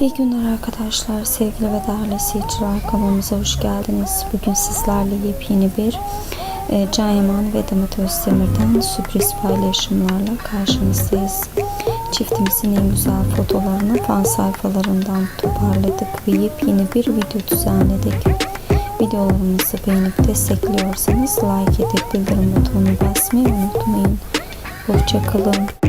İyi günler arkadaşlar, sevgili ve değerli seyirciler kanalımıza hoş geldiniz. Bugün sizlerle yepyeni bir e, Can Yaman ve Demet Özdemir'den sürpriz paylaşımlarla karşınızdayız. Çiftimizin en güzel fotolarını fan sayfalarından toparladık ve yepyeni bir video düzenledik. Videolarımızı beğenip destekliyorsanız like edip bildirim butonunu basmayı unutmayın. Hoşçakalın.